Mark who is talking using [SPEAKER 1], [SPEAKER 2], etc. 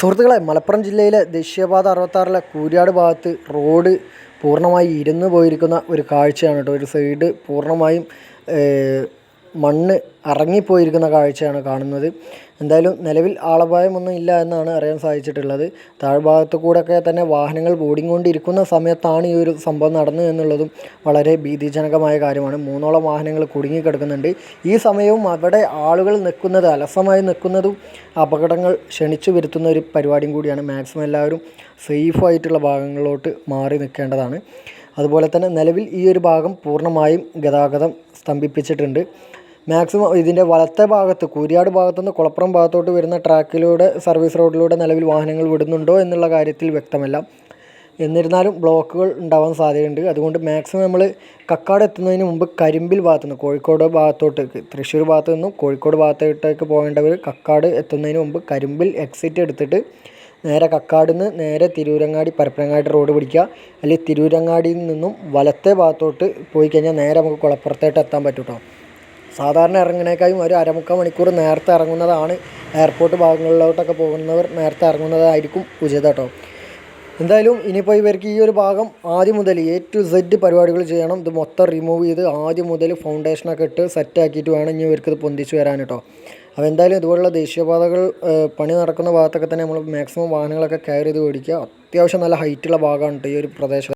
[SPEAKER 1] സുഹൃത്തുക്കളെ മലപ്പുറം ജില്ലയിലെ ദേശീയപാത അറുപത്താറിലെ കൂരിയാട് ഭാഗത്ത് റോഡ് പൂർണമായി ഇരുന്ന് പോയിരിക്കുന്ന ഒരു കാഴ്ചയാണ് കേട്ടോ. ഒരു സൈഡ് പൂർണമായും മണ്ണ് ഇറങ്ങിപ്പോയിരിക്കുന്ന കാഴ്ചയാണ് കാണുന്നത്. എന്തായാലും നിലവിൽ ആളപായമൊന്നും ഇല്ല എന്നാണ് അറിയാൻ സാധിച്ചിട്ടുള്ളത്. താഴ്ഭാഗത്ത് കൂടെയൊക്കെ തന്നെ വാഹനങ്ങൾ ഓടിക്കൊണ്ടിരിക്കുന്ന സമയത്താണ് ഈ ഒരു സംഭവം നടന്നു എന്നുള്ളതും വളരെ ഭീതിജനകമായ കാര്യമാണ്. മൂന്നോളം വാഹനങ്ങൾ കുടുങ്ങിക്കിടക്കുന്നുണ്ട്. ഈ സമയവും അവിടെ ആളുകൾ നിൽക്കുന്നത് അലസമായി നിൽക്കുന്നതും അപകടങ്ങൾ ക്ഷണിച്ചു വരുത്തുന്ന ഒരു പരിപാടിയും കൂടിയാണ്. മാക്സിമം എല്ലാവരും സേഫായിട്ടുള്ള ഭാഗങ്ങളിലോട്ട് മാറി നിൽക്കേണ്ടതാണ്. അതുപോലെ തന്നെ നിലവിൽ ഈ ഒരു ഭാഗം പൂർണമായും ഗതാഗതം സ്തംഭിപ്പിച്ചിട്ടുണ്ട്. മാക്സിമം ഇതിന്റെ വലത്തെ ഭാഗത്ത് കൂരിയാട് ഭാഗത്തുനിന്ന് കുളപ്പുറം ഭാഗത്തോട്ട് വരുന്ന ട്രാക്കിലൂടെ സർവീസ് റോഡിലൂടെ നിലവിൽ വാഹനങ്ങൾ വിടുന്നുണ്ടോ എന്നുള്ള കാര്യത്തിൽ വ്യക്തമല്ല. എന്നിരുന്നാലും ബ്ലോക്കുകൾ ഉണ്ടാവാൻ സാധ്യതയുണ്ട്. അതുകൊണ്ട് മാക്സിമം നമ്മൾ കക്കാട് എത്തുന്നതിന് മുമ്പ് കരിമ്പിൽ ഭാഗത്തു നിന്ന് കോഴിക്കോട് ഭാഗത്തോട്ടേക്ക് തൃശ്ശൂർ ഭാഗത്തു നിന്നും കോഴിക്കോട് ഭാഗത്തോട്ടേക്ക് പോകേണ്ടവർ കക്കാട് എത്തുന്നതിന് മുമ്പ് കരിമ്പിൽ എക്സിറ്റ് എടുത്തിട്ട് നേരെ കക്കാട് നിന്ന് നേരെ തിരൂരങ്ങാടി പരപ്പനങ്ങാടി റോഡ് പിടിക്കുക. അല്ലെങ്കിൽ തിരൂരങ്ങാടിയിൽ നിന്നും വലത്തെ ഭാഗത്തോട്ട് പോയി കഴിഞ്ഞാൽ നേരെ നമുക്ക് കുളപ്പുറത്തോട്ട് എത്താൻ പറ്റും സാധാരണ ഇറങ്ങുന്നതിനേക്കാളും ഒരു അരമുക്കാൽ മണിക്കൂർ നേരത്തെ ഇറങ്ങുന്നതാണ്. എയർപോർട്ട് ഭാഗങ്ങളിലോട്ടൊക്കെ പോകുന്നവർ നേരത്തെ ഇറങ്ങുന്നതായിരിക്കും ഉചിതം കേട്ടോ. എന്തായാലും ഇനിയിപ്പോൾ ഇവർക്ക് ഈ ഒരു ഭാഗം ആദ്യം മുതൽ എ ടു സെഡ് പരിപാടികൾ ചെയ്യണം. ഇത് മൊത്തം റിമൂവ് ചെയ്ത് ആദ്യം മുതൽ ഫൗണ്ടേഷനൊക്കെ ഇട്ട് സെറ്റ് ആക്കിയിട്ട് വേണം ഇനി ഇവർക്ക് പൊന്തിച്ച് വരാൻ കേട്ടോ. അപ്പോൾ എന്തായാലും ഇതുപോലുള്ള ദേശീയപാതകൾ പണി നടക്കുന്ന ഭാഗത്തൊക്കെ തന്നെ നമ്മൾ മാക്സിമം വാഹനങ്ങളൊക്കെ കയറി ചെയ്ത് മേടിക്കുക അത്യാവശ്യം നല്ല ഹൈറ്റുള്ള ഭാഗമാണ് ഈ ഒരു പ്രദേശം.